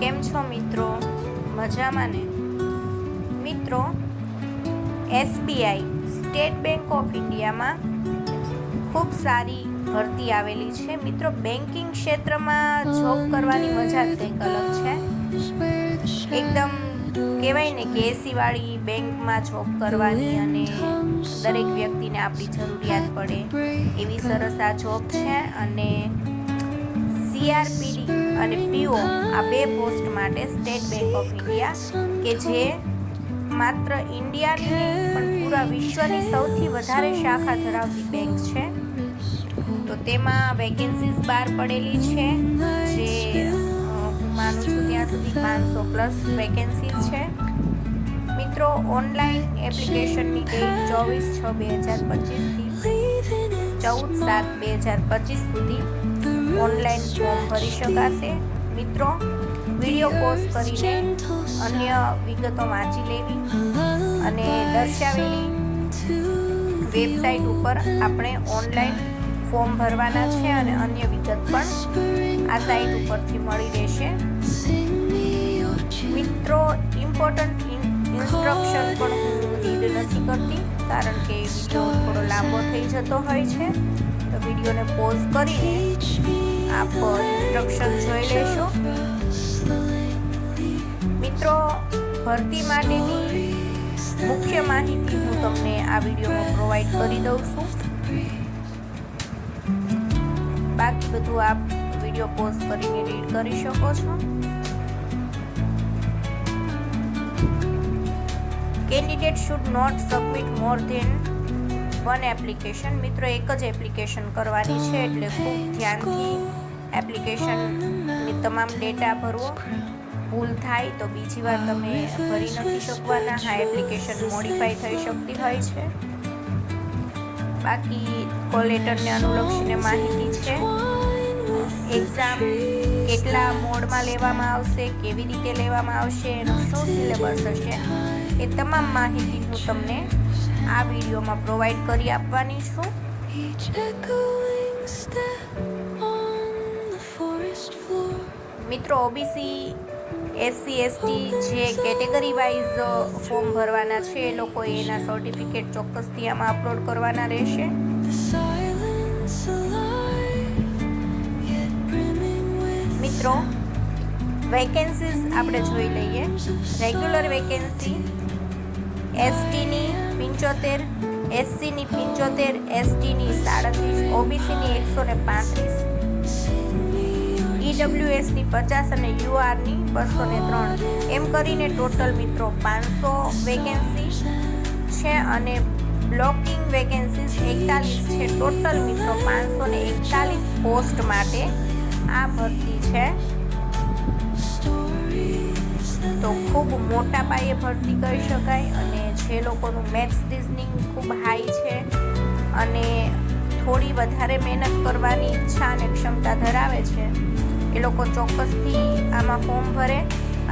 કેમ છો મિત્રો? મજામાં ને? મિત્રો એસબીઆઈ સ્ટેટ બેંક ઓફ ઇન્ડિયામાં ખૂબ સારી ભરતી આવેલી છે. મિત્રો બેન્કિંગ ક્ષેત્રમાં જોબ કરવાની મજા જ કંઈક અલગ છે. એકદમ કહેવાય ને કે એસીવાળી બેંકમાં જોબ કરવાની અને દરેક વ્યક્તિને આપણી જરૂરિયાત પડે એવી સરસ આ જોબ છે અને સીઆરપીડી અને પીઓ આ બે પોસ્ટ માટે સ્ટેટ બેંક ઓફ ઇન્ડિયા કે જે માત્ર ઇન્ડિયાની પણ પૂરા વિશ્વની સૌથી વધારે શાખા ધરાવતી બેંક છે. તો તેમાં વેકેન્સીઝ બહાર પડેલી છે, જે માનું છું ત્યાં સુધી પાંચસો પ્લસ વેકેન્સીઝ છે. મિત્રો ઓનલાઈન એપ્લિકેશનની ડેટ ચોવીસ છ બે હજાર પચીસથી ચૌદ સાત બે હજાર પચીસ સુધી ઓનલાઈન ફોર્મ ભરી શકાશે. મિત્રો, વીડિયો કોર્સ કરીને અન્ય વિગતો વાંચી લેવી અને દર્શાવેલી વેબસાઇટ ઉપર આપણે ઓનલાઈન ફોર્મ ભરવાના છે અને અન્ય વિગત પણ આ સાઇટ ઉપરથી મળી રહેશે. મિત્રો ઇમ્પોર્ટન્ટ ઇન્સ્ટ્રક્શન પણ હું રીડ નથી કરતી, કારણ કે વીડિયો થોડો લાંબો થઈ જતો હોય છે. તો વિડીયોને પોઝ કરીને આપ ઇન્સ્ટ્રક્શન જોઈ લેશો. મિત્રો, ભરતી માટેની મુખ્ય માહિતી હું તમને આ વિડીયોમાં પ્રોવાઈડ કરી દઉં છું. બાકી બધું આપ વીડિયો પોઝ કરીને રીડ કરી શકો છો. Candidate should not submit more than one application. મિત્રો, એક જ એપ્લિકેશન કરવાની છે, એટલે ખૂબ ધ્યાનથી એપ્લિકેશનની તમામ ડેટા ભરવો. ભૂલ થાય તો બીજી વાર તમે ભરી નથી શકવાના. હા એપ્લિકેશન મોડિફાઈ થઈ શકતી હોય છે. બાકી કોલેટરને અનુલક્ષીને માહિતી છે. એક્ઝામ કેટલા મોડમાં લેવામાં આવશે, કેવી રીતે લેવામાં આવશે, એનો શું સિલેબસ હશે? એ તમામ માહિતી હું તમને આ વિડીયોમાં પ્રોવાઈડ કરી આપવાની છું. મિત્રો ઓબીસી એસસી એસટી જે કેટેગરી વાઇઝ ફોર્મ ભરવાના છે, એ લોકોએ એના સર્ટિફિકેટ ચોક્કસથી આમાં અપલોડ કરવાના રહેશે મિત્રો વેકેન્સીઝ આપણે જોઈ લઈએ રેગ્યુલર વેકેન્સી એસટીની પંચોતેર, એસસીની પંચોતેર, એસટીની સાડત્રીસ, ઓબીસીની એકસો ને પાંત્રીસ. ઈડબ્લ્યુએસની પચાસ અને યુઆરની બસો ને ત્રણ. એમ કરીને ટોટલ મિત્રો પાંચસો વેકેન્સી છે અને બ્લોકિંગ વેકેન્સીસ એકતાલીસ છે. ટોટલ મિત્રો પાંચસો ને એકતાલીસ પોસ્ટ માટે આ ભરતી છે. તો ખૂબ મોટા પાયે ભરતી કરી શકાય અને જે લોકોનું મેથ્સ રિઝનિંગ ખૂબ હાઈ છે અને થોડી વધારે મહેનત કરવાની ઈચ્છા અને ક્ષમતા ધરાવે છે. એ લોકો ચોક્કસથી આમાં ફોર્મ ભરે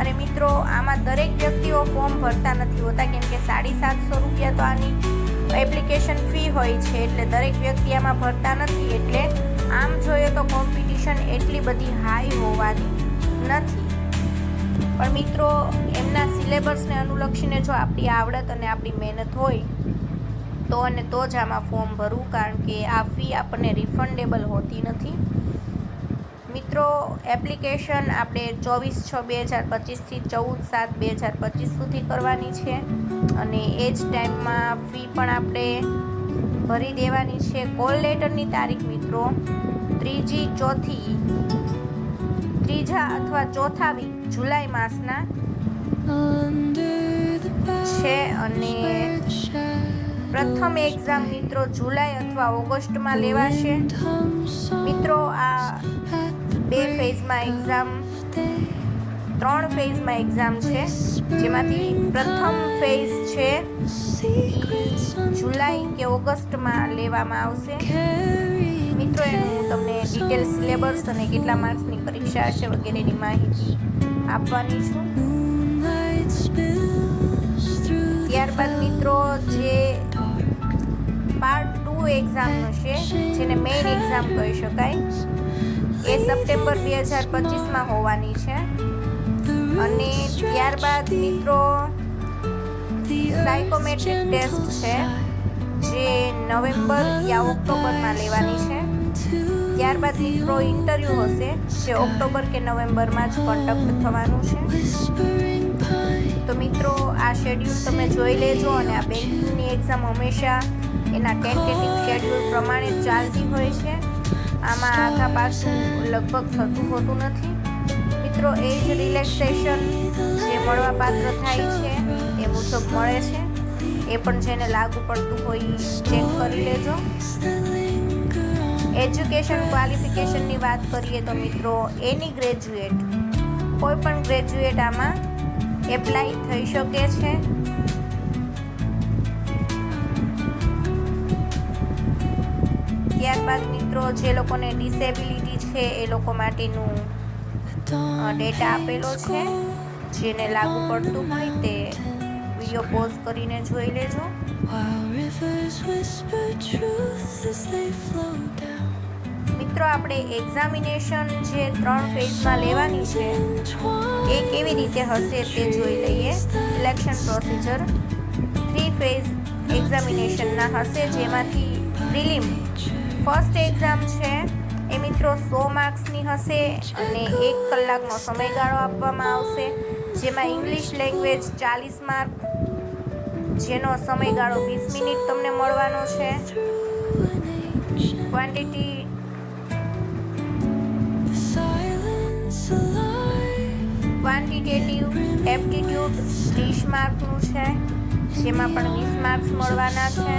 અને મિત્રો, આમાં દરેક વ્યક્તિઓ ફોર્મ ભરતા નથી હોતા, કેમ કે સાડી સાતસો રૂપિયા તો આની એપ્લિકેશન ફી હોય છે, એટલે દરેક વ્યક્તિ આમાં ભરતા નથી, એટલે આમ જોઈએ તો કોમ્પિટિશન એટલી બધી હાઈ હોવાની નથી. પણ મિત્રો, એમના સિલેબસને અનુલક્ષીને જો આપણી આવડત અને આપણી મહેનત હોય, તો અને તો જ આમાં ફોર્મ ભરવું કારણ કે આ ફી આપણને રિફંડેબલ હોતી નથી. મિત્રો એપ્લિકેશન આપણે ચોવીસ છ બે હજાર પચીસથી ચૌદ સાત બે હજાર પચીસ સુધી કરવાની છે. અને એ જ ટાઈમમાં ફી પણ આપણે ભરી દેવાની છે. કોલ લેટરની તારીખ મિત્રો, ત્રીજી ચોથી ત્રીજા અથવા ચોથા વીક જુલાઈ માસના છે અને પ્રથમ એક્ઝામ મિત્રો જુલાઈ અથવા ઓગસ્ટમાં લેવાશે. મિત્રો, આ બે ફેઝમાં એક્ઝામ ત્રણ ફેઝમાં એક્ઝામ છે. જેમાંથી પ્રથમ ફેઝ છે જુલાઈ કે ઓગસ્ટમાં લેવામાં આવશે. મિત્રો એનું તમને ડિટેલ સિલેબસ અને કેટલા માર્ક્સની પરીક્ષા હશે વગેરેની માહિતી આપવાની છું. ત્યારબાદ મિત્રો, જે પાર્ટ ટુ એક્ઝામનું છે, જેને મેઇન એક્ઝામ કહી શકાય, એ સપ્ટેમ્બર બે હજાર પચીસમાં હોવાની છે. અને ત્યારબાદ મિત્રો સાયકોમેટ્રિક ટેસ્ટ છે, જે નવેમ્બર યા ઓક્ટોબરમાં લેવાની છે. ત્યારબાદ મિત્રો ઇન્ટરવ્યૂ હશે, જે ઓક્ટોબર કે નવેમ્બરમાં જ કન્ડક્ટ થવાનું છે. તો મિત્રો, આ શેડ્યુલ તમે જોઈ લેજો અને આ બેન્કિંગની એક્ઝામ હંમેશા એના ટેન્ટેટિવ શેડ્યુલ પ્રમાણે ચાલતી હોય છે. આમાં આખા પાછું લગભગ થતું હોતું નથી. મિત્રો, એ જ રિલેક્સેશન જે મળવા પાત્ર થાય છે, એ મુજબ મળે છે. એ પણ જેને લાગુ પડતું હોય ચેક કરી લેજો. એજ્યુકેશન ક્વોલિફિકેશનની વાત કરીએ તો મિત્રો, એની ગ્રેજ્યુએટ કોઈ પણ ગ્રેજ્યુએટ આમાં એપ્લાય થઈ શકે છે. ત્યારબાદ મિત્રો, જે લોકોને ડિસેબિલિટી છે, એ લોકો માટેનું ડેટા આપેલો છે. જેને લાગુ પડતું હોય તે વીડિયો પોઝ કરીને જોઈ લેજો. While rivers whisper truth as they flow down. મિત્રો, આપણે એક્ઝામિનેશન જે ત્રણ ફેઝમાં લેવાની છે, એ કેવી રીતે હશે તે જોઈ લઈએ. સિલેક્શન પ્રોસિજર થ્રી ફેઝ એક્ઝામિનેશનના હશે, જેમાંથી પ્રિલિમ ફર્સ્ટ એક્ઝામ છે. એ મિત્રો સો માર્ક્સની હશે અને એક કલાકનો સમયગાળો આપવામાં આવશે, જેમાં ઇંગ્લિશ લેંગ્વેજ ચાલીસ માર્ક, જેનો સમયગાળો વીસ મિનિટ તમને મળવાનો છે. ક્વોન્ટિટી ક્વોન્ટિટેટિવ એપ્ટિટ્યૂડ ત્રીસ માર્કનું છે, જેમાં પણ વીસ માર્ક્સ મળવાના છે.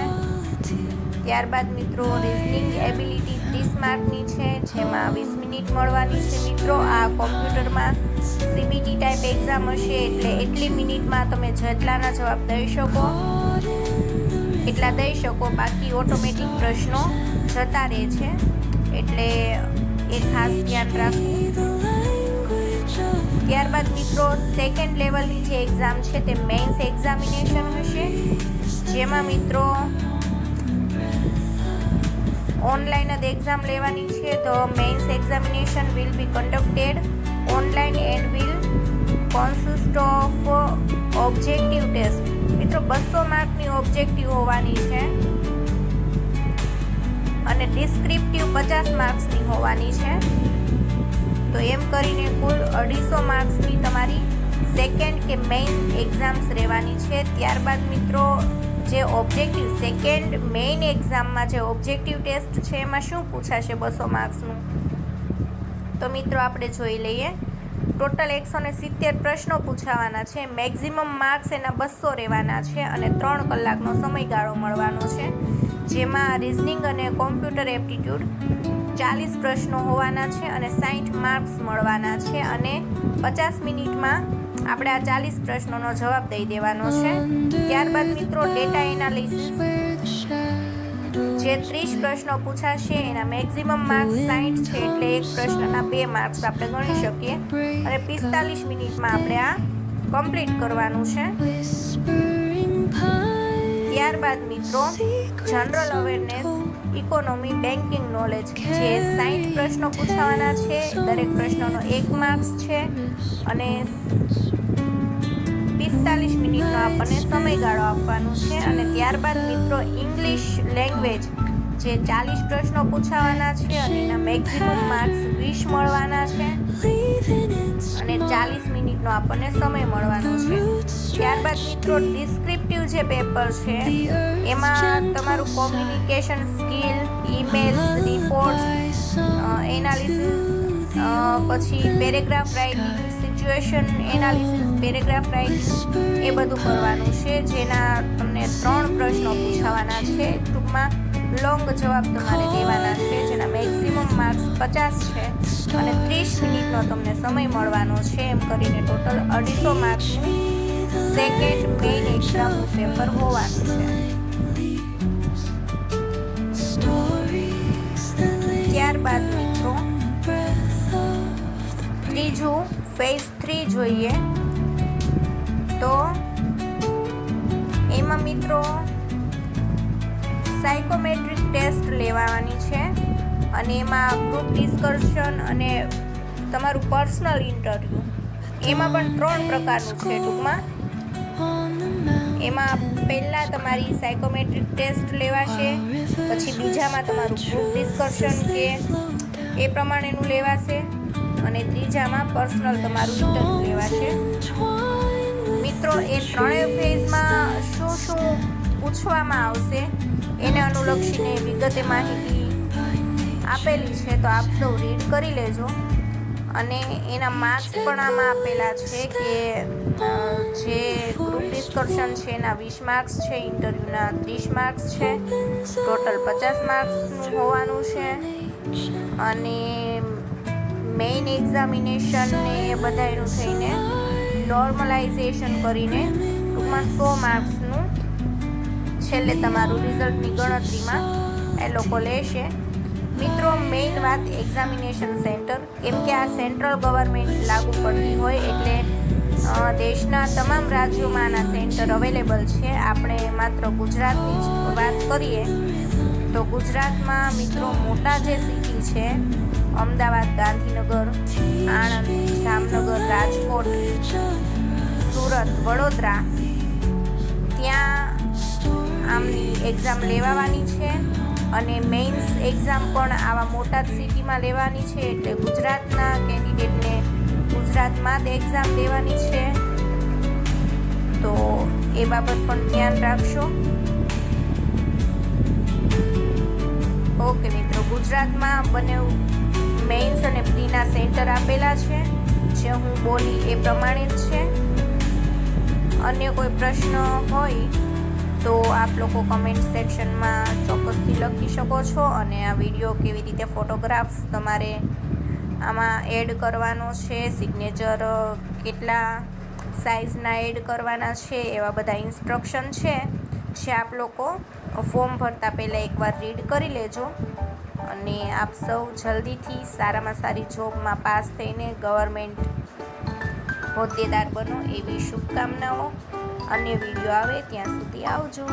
ત્યારબાદ મિત્રો રિઝનિંગ એબિલિટી ત્રીસ માર્કની છે, જેમાં વીસ મિનિટ મળવાની છે. મિત્રો, આ કોમ્પ્યુટરમાં સીબીટી ટાઈપ એક્ઝામ હશે, એટલે એટલી મિનિટમાં તમે જેટલાના જવાબ દઈ શકો, એટલા દઈ શકો. બાકી ઓટોમેટિક પ્રશ્નો જતા રહે છે. એટલે એ ખાસ ધ્યાન રાખવું ત્યારબાદ મિત્રો સેકન્ડ લેવલની જે એક્ઝામ છે તે મેઇન્સ એક્ઝામિનેશન હશે. જેમાં મિત્રો ઓનલાઈન જ એક્ઝામ લેવાની છે. તો mains examination will be conducted online and will consist of objective test મિત્રો, બસો માર્કની ઓબ્જેક્ટિવ હોવાની છે. અને ડિસ્ક્રિપ્ટિવ પચાસ માર્ક્સની હોવાની છે. તો એમ કરીને કુલ અઢીસો માર્ક્સની તમારી સેકન્ડ કે મેઇન એક્ઝામ્સ રહેવાની છે. ત્યારબાદ મિત્રો, જે ઓબ્જેક્ટિવ સેકન્ડ મેઇન એક્ઝામમાં જે ઓબ્જેક્ટિવ ટેસ્ટ છે, એમાં શું પૂછાશે બસો માર્ક્સનું? તો મિત્રો, આપણે જોઈ લઈએ. ટોટલ એકસો ને સિત્તેર પ્રશ્નો પૂછાવાના છે. મેક્ઝિમમ માર્ક્સ એના બસો રહેવાના છે અને ત્રણ કલાકનો સમયગાળો મળવાનો છે, જેમાં રિઝનિંગ અને કોમ્પ્યુટર એપ્ટિટ્યૂડ ચાલીસ પ્રશ્નો હોવાના છે અને સાઠ માર્ક્સ મળવાના છે અને પચાસ મિનિટમાં આપણે આ ચાલીસ પ્રશ્નોનો જવાબ દઈ દેવાનો છે. ત્યારબાદ મિત્રો ડેટા એનાલિસિસ જે ત્રીસ પ્રશ્નો પૂછાશે, એના મેક્ઝિમમ માર્ક્સ સાઠ છે એટલે એક પ્રશ્નના બે માર્ક્સ આપણે ગણી શકીએ. અને પિસ્તાલીસ મિનિટમાં આપણે આ કમ્પ્લીટ કરવાનું છે. ત્યારબાદ મિત્રો general awareness economy banking knowledge જે સાઠ પ્રશ્નો પૂછાવાના છે, દરેક પ્રશ્નનો એક માર્ક્સ છે અને પિસ્તાલીસ મિનિટનો આપણને સમયગાળો આપવાનો છે. અને ત્યારબાદ મિત્રો ઇંગ્લિશ લેંગ્વેજ જે ચાલીસ પ્રશ્નો પૂછાવાના છે અને એના મેક્સિમમ માર્ક્સ વીસ મળવાના છે. અને ચાલીસ મિનિટનો આપણને સમય મળવાનો છે. ત્યારબાદ મિત્રો ડિસ્ક્રિપ્ટિવ જે પેપર છે, એમાં તમારું communication skill emails reports analysis પછી paragraph writing situation analysis paragraph writing એ બધું કરવાનું છે. જેના તમને ત્રણ પ્રશ્નો પૂછાવાના છે ટૂંકમાં. લોંગ જવાબ તમારે દેવાના છે જેના મેક્સિમમ માર્ક્સ પચાસ છે. અને ત્રીસ મિનિટનો તમને સમય મળવાનો છે એમ કરીને ટોટલ અઢીસો માર્ક્સનું સેકન્ડ મેઇન એક્ઝામનું પેપર હોવાનું છે. ત્યારબાદ મિત્રો ત્રીજું ફેઝ થ્રી જોઈએ. તો એમાં મિત્રો સાયકોમેટ્રિક ટેસ્ટ લેવાની છે અને એમાં ગ્રુપ ડિસ્કશન અને તમારું પર્સનલ ઇન્ટરવ્યૂ એમાં પણ ત્રણ પ્રકારનું છે ટૂંકમાં. એમાં પહેલાં તમારી સાયકોમેટ્રિક ટેસ્ટ લેવાશે, પછી બીજામાં તમારું ગ્રુપ ડિસ્કશન કે એ પ્રમાણેનું લેવાશે, અને ત્રીજામાં પર્સનલ તમારું ઇન્ટરવ્યૂ લેવાશે. મિત્રો, એ ત્રણેય ફેઝમાં શું શું પૂછવામાં આવશે? એને અનુલક્ષીને વિગતે માહિતી આપેલી છે તો આપ સૌ રીડ કરી લેજો. અને એના માર્ક્સ પણ આમાં આપેલા છે કે જે ગ્રુપ ડિસ્કશન છે એના વીસ માર્ક્સ છે ઇન્ટરવ્યૂના ત્રીસ માર્ક્સ છે ટોટલ પચાસ માર્ક્સનું હોવાનું છે. અને મેઇન એક્ઝામિનેશન ને એ બધાનું થઈને નોર્મલાઇઝેશન કરીને ટૂંકમાં સો માર્ક્સનું છેલ્લે તમારું રિઝલ્ટની ગણતરીમાં એ લોકો લેશે. મિત્રો મેઇન વાત એક્ઝામિનેશન સેન્ટર કેમ કે આ સેન્ટ્રલ ગવર્મેન્ટ લાગુ પડતી હોય એટલે દેશના તમામ રાજ્યોમાં આના સેન્ટર અવેલેબલ છે. આપણે માત્ર ગુજરાતની જ વાત કરીએ, તો ગુજરાતમાં મિત્રો મોટા જે સિટી છે, અમદાવાદ, ગાંધીનગર, આણંદ, જામનગર, રાજકોટ, સુરત, વડોદરા, ત્યાં આમની એક્ઝામ લેવાવાની છે અને મેઇન્સ એક્ઝામ પણ આવા મોટા સિટીમાં લેવાની છે એટલે ગુજરાતના કેન્ડિડેટને ગુજરાતમાં જ એક્ઝામ દેવાની છે. તો એ બાબત પણ ધ્યાન રાખશો. ઓકે મિત્રો, ગુજરાતમાં બંને મેઇન્સ અને પ્રીના સેન્ટર આપેલા છે. જે હું બોલી એ પ્રમાણે જ છે. અન્ય કોઈ પ્રશ્ન હોય તો આપ લોકો કમેન્ટ સેક્શનમાં ચોક્કસથી લખી શકો છો અને આ વીડિયો કેવી રીતે ફોટોગ્રાફ્સ તમારે આમાં એડ કરવાનો છે સિગ્નેચર કેટલા સાઇઝના એડ કરવાના છે, એવા બધા ઇન્સ્ટ્રક્શન છે. જે આપ લોકો ફોર્મ ભરતા પહેલાં એકવાર રીડ કરી લેજો અને આપ સૌ જલ્દીથી સારામાં સારી જોબમાં પાસ થઈને ગવર્મેન્ટ હોદ્દેદાર બનો એવી શુભકામનાઓ. અન્ય વીડિયો આવે ત્યાં સુધી આવજો.